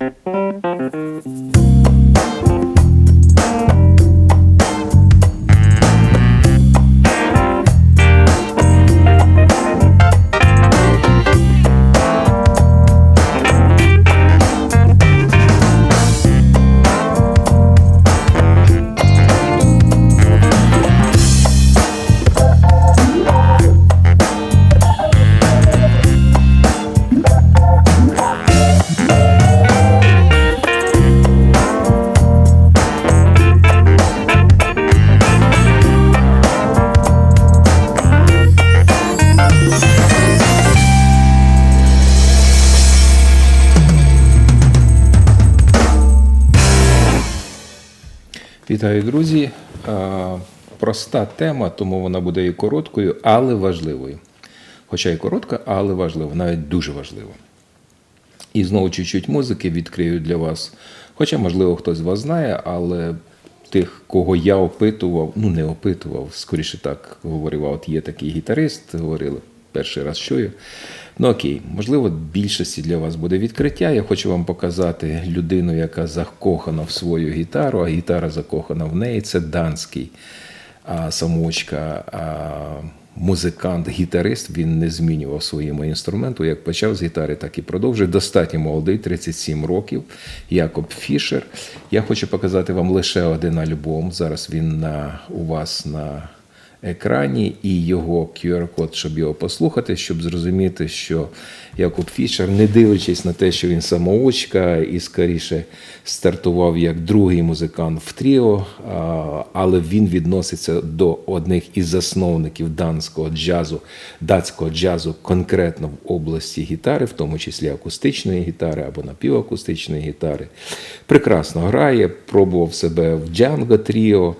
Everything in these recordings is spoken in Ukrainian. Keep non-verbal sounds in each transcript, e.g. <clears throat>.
thank you Вітаю, друзі. Проста тема, тому вона буде і короткою, але важливою. Хоча і коротка, але важлива, навіть дуже важлива. І знову чуть-чуть музики відкрию для вас. Хоча, можливо, хтось з вас знає, але тих, кого я опитував, ну не опитував, скоріше так говорив, а от є такий гітарист, говорили, перший раз чую. Ну окей, можливо, більшості для вас буде відкриття. Я хочу вам показати людину, яка закохана в свою гітару, а гітара закохана в неї. Це данський а, самочка, а, музикант, гітарист. Він не змінював своєму інструменту. Як почав з гітари, так і продовжує. Достатньо молодий, 37 років. Якоб Фішер. Я хочу показати вам лише один альбом. Зараз він на, у вас на екрані і його QR-код, щоб його послухати, щоб зрозуміти, що Якоб Фішер, не дивлячись на те, що він самоучка і скоріше стартував як другий музикант в тріо, але він відноситься до одних із засновників данського джазу, датського джазу, конкретно в області гітари, в тому числі акустичної гітари або напівакустичної гітари. Прекрасно грає, пробував себе в Django Тріо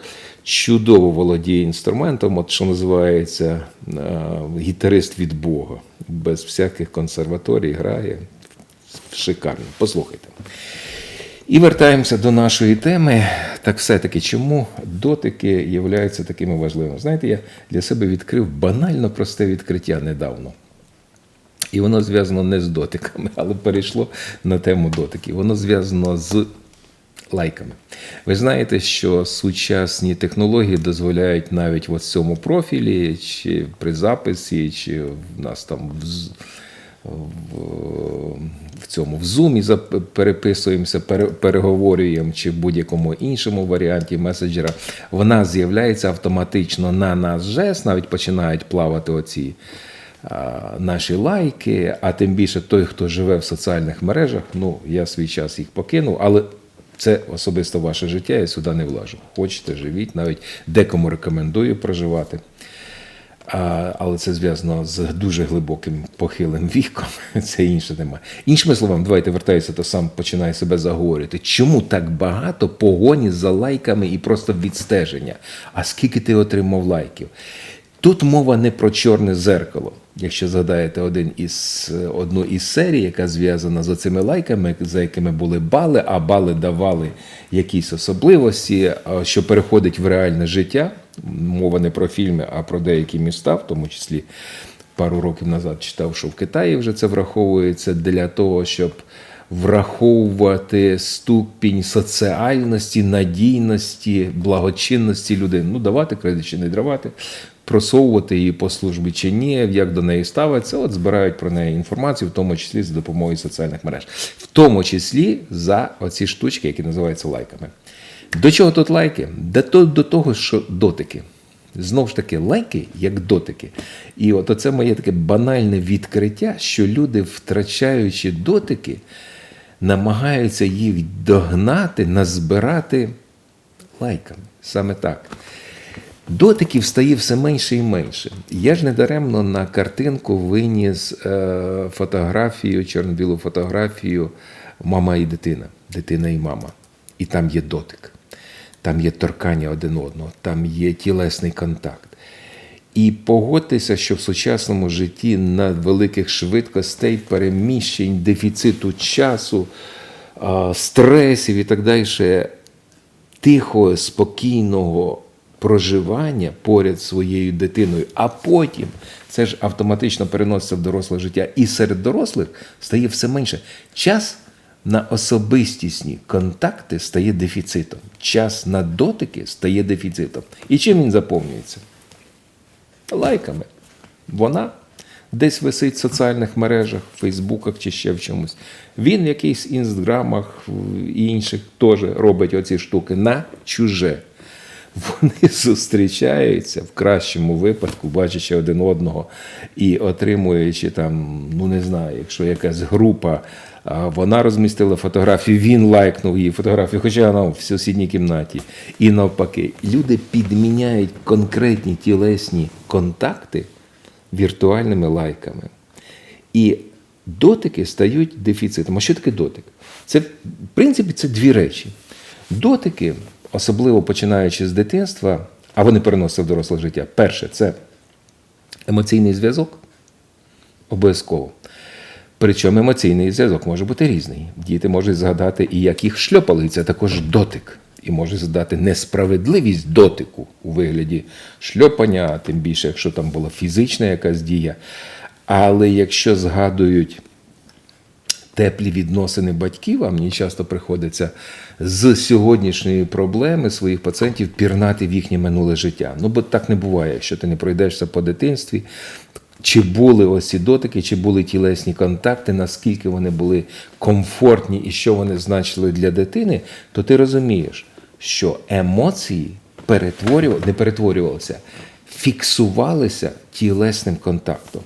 чудово володіє інструментом, от що називається е, гітарист від Бога. Без всяких консерваторій грає шикарно. Послухайте. І вертаємося до нашої теми. Так все-таки, чому дотики являються такими важливими? Знаєте, я для себе відкрив банально просте відкриття недавно. І воно зв'язано не з дотиками, але перейшло на тему дотиків. Воно зв'язано з лайками. Ви знаєте, що сучасні технології дозволяють навіть в цьому профілі, чи при записі, чи в нас там в, в, цьому в Zoom переписуємося, переговорюємо, чи в будь-якому іншому варіанті меседжера, вона з'являється автоматично на наш жест, навіть починають плавати оці. Наші лайки, а тим більше той, хто живе в соціальних мережах, ну я свій час їх покинув, але це особисто ваше життя, я сюди не влажу. Хочете, живіть, навіть декому рекомендую проживати. А, Але це зв'язано з дуже глибоким похилим віком. <laughs> Це інша тема. Іншими словами, давайте вертаюся, то сам починаю себе заговорювати. Чому так багато погоні за лайками і просто відстеження? А скільки ти отримав лайків? Тут мова не про чорне зеркало. Якщо згадаєте один із, одну із серій, яка зв'язана з цими лайками, за якими були бали, а бали давали якісь особливості, що переходить в реальне життя. Мова не про фільми, а про деякі міста, в тому числі пару років назад читав, що в Китаї вже це враховується для того, щоб враховувати ступінь соціальності, надійності, благочинності людини. Ну, давати кредит чи не давати просовувати її по службі чи ні, як до неї ставиться, от збирають про неї інформацію, в тому числі за допомогою соціальних мереж, в тому числі за оці штучки, які називаються лайками. До чого тут лайки? До, того, що дотики. Знову ж таки, лайки як дотики. І от це моє таке банальне відкриття, що люди, втрачаючи дотики, намагаються їх догнати, назбирати лайками. Саме так. Дотиків стає все менше і менше. Я ж недаремно на картинку виніс е, фотографію, чорно-білу фотографію мама і дитина, дитина і мама. І там є дотик, там є торкання один одного, там є тілесний контакт. І погодьтеся, що в сучасному житті на великих швидкостей, переміщень, дефіциту часу, стресів і так далі, тихого, спокійного проживання поряд своєю дитиною, а потім це ж автоматично переноситься в доросле життя. І серед дорослих стає все менше. Час на особистісні контакти стає дефіцитом. Час на дотики стає дефіцитом. І чим він заповнюється? Лайками. Вона десь висить в соціальних мережах, в Фейсбуках чи ще в чомусь. Він в якихось інстаграмах і інших теж робить оці штуки на чуже. Вони <laughs> зустрічаються в кращому випадку, бачачи один одного і отримуючи там, ну не знаю, якщо якась група, вона розмістила фотографію, він лайкнув її фотографію, хоча вона в сусідній кімнаті. І навпаки, люди підміняють конкретні тілесні контакти віртуальними лайками. І дотики стають дефіцитом. А що таке дотик? Це, в принципі, це дві речі. Дотики, особливо починаючи з дитинства, а вони переносять в доросле життя. Перше, це емоційний зв'язок. Обов'язково. Причому емоційний зв'язок може бути різний. Діти можуть згадати і як їх шльопали, і це також дотик. І можуть згадати несправедливість дотику у вигляді шльопання, тим більше, якщо там була фізична якась дія. Але якщо згадують теплі відносини батьків, а мені часто приходиться з сьогоднішньої проблеми своїх пацієнтів пірнати в їхнє минуле життя. Ну, бо так не буває, якщо ти не пройдешся по дитинстві. Чи були ось ці дотики, чи були тілесні контакти, наскільки вони були комфортні і що вони значили для дитини, то ти розумієш, що емоції перетворювали, не перетворювалися, фіксувалися тілесним контактом.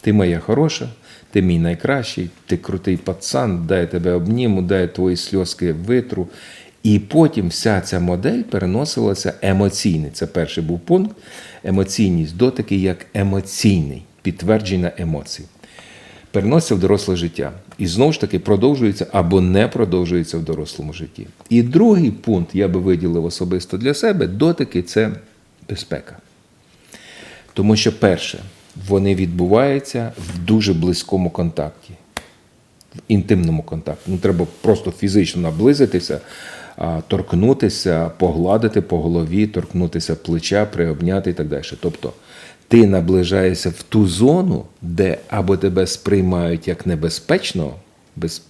Ти моя хороша, ти мій найкращий, ти крутий пацан, дай тебе обніму, дай твої сльозки витру. І потім вся ця модель переносилася емоційно. Це перший був пункт. Емоційність дотики як емоційний, підтвердження емоцій. Переноситься в доросле життя. І знову ж таки продовжується або не продовжується в дорослому житті. І другий пункт я би виділив особисто для себе: дотики це безпека. Тому що, перше, вони відбуваються в дуже близькому контакті, в інтимному контакті. Ну, треба просто фізично наблизитися, торкнутися, погладити по голові, торкнутися плеча, приобняти і так далі. Тобто ти наближаєшся в ту зону, де або тебе сприймають як небезпечного, без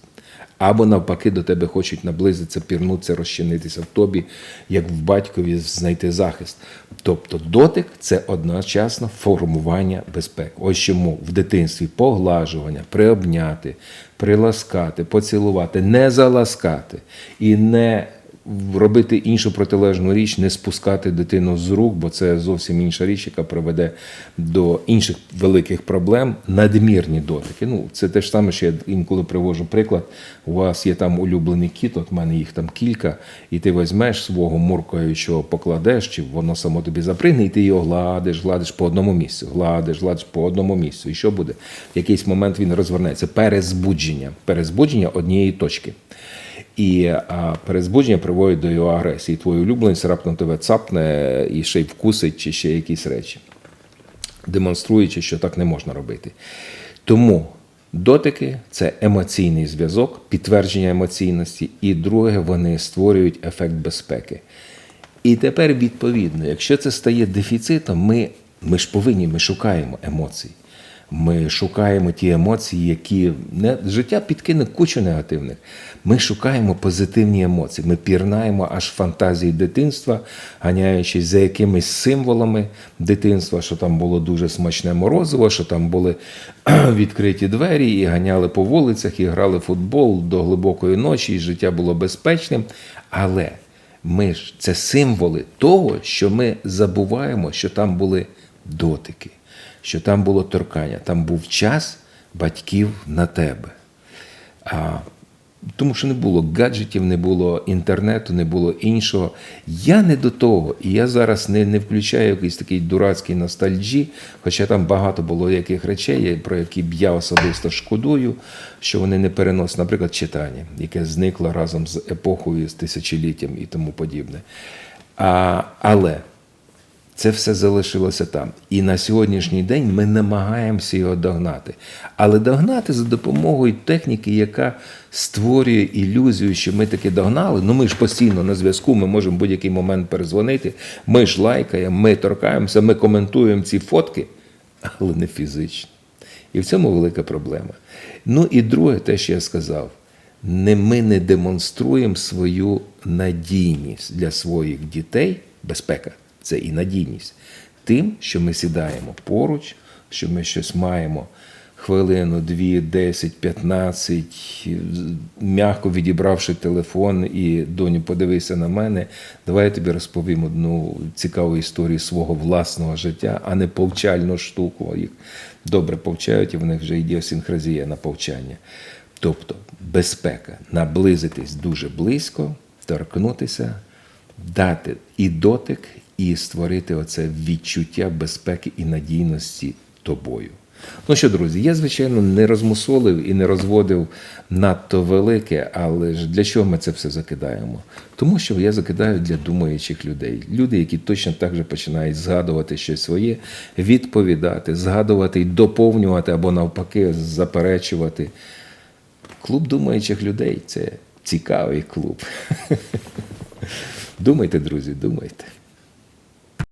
або навпаки до тебе хочуть наблизитися, пірнутися, розчинитися в тобі, як в батькові знайти захист. Тобто дотик це одночасно формування безпеки. Ось чому в дитинстві поглажування, приобняти, приласкати, поцілувати, не заласкати і не робити іншу протилежну річ, не спускати дитину з рук, бо це зовсім інша річ, яка приведе до інших великих проблем, надмірні дотики. Ну, це те ж саме, що я інколи привожу приклад. У вас є там улюблений кіт, от в мене їх там кілька, і ти візьмеш свого муркаючого, покладеш, чи воно само тобі запригне, і ти його гладиш, гладиш по одному місцю, гладиш, гладиш по одному місцю. І що буде? В якийсь момент він розвернеться. Перезбудження. Перезбудження однієї точки. І а, перезбудження приводить до його агресії. Твій улюбленець раптом тебе цапне і ще й вкусить, чи ще якісь речі, демонструючи, що так не можна робити. Тому дотики це емоційний зв'язок, підтвердження емоційності, і друге, вони створюють ефект безпеки. І тепер, відповідно, якщо це стає дефіцитом, ми, ми ж повинні, ми шукаємо емоцій. Ми шукаємо ті емоції, які не життя підкине кучу негативних. Ми шукаємо позитивні емоції. Ми пірнаємо аж фантазії дитинства, ганяючись за якимись символами дитинства, що там було дуже смачне морозиво, що там були <clears throat> відкриті двері, і ганяли по вулицях, і грали в футбол до глибокої ночі, і життя було безпечним. Але ми ж це символи того, що ми забуваємо, що там були дотики що там було торкання, там був час батьків на тебе. А, Тому що не було гаджетів, не було інтернету, не було іншого. Я не до того. І я зараз не не включаю якийсь такий дурацький ностальджі, хоча там багато було яких речей, про які б я особисто шкодую, що вони не переносять, наприклад, читання, яке зникло разом з епохою, з тисячоліттям і тому подібне. А, Але. Це все залишилося там. І на сьогоднішній день ми намагаємося його догнати. Але догнати за допомогою техніки, яка створює ілюзію, що ми таки догнали. Ну ми ж постійно на зв'язку, ми можемо в будь-який момент перезвонити. Ми ж лайкаємо, ми торкаємося, ми коментуємо ці фотки, але не фізично. І в цьому велика проблема. Ну і друге, те, що я сказав, не ми не демонструємо свою надійність для своїх дітей. Безпека це і надійність. Тим, що ми сідаємо поруч, що ми щось маємо хвилину, дві, 10, 15, м'яко відібравши телефон і доню, подивися на мене. Давай я тобі розповім одну цікаву історію свого власного життя, а не повчальну штуку. Їх добре повчають, і в них вже ідіосинхразія на повчання. Тобто безпека, наблизитись дуже близько, торкнутися, дати і дотик, і створити оце відчуття безпеки і надійності тобою. Ну що, друзі, я, звичайно, не розмусолив і не розводив надто велике, але ж для чого ми це все закидаємо? Тому що я закидаю для думаючих людей. Люди, які точно так же починають згадувати щось своє, відповідати, згадувати і доповнювати або навпаки заперечувати. Клуб думаючих людей це цікавий клуб. <laughs> Думайте, друзі, думайте.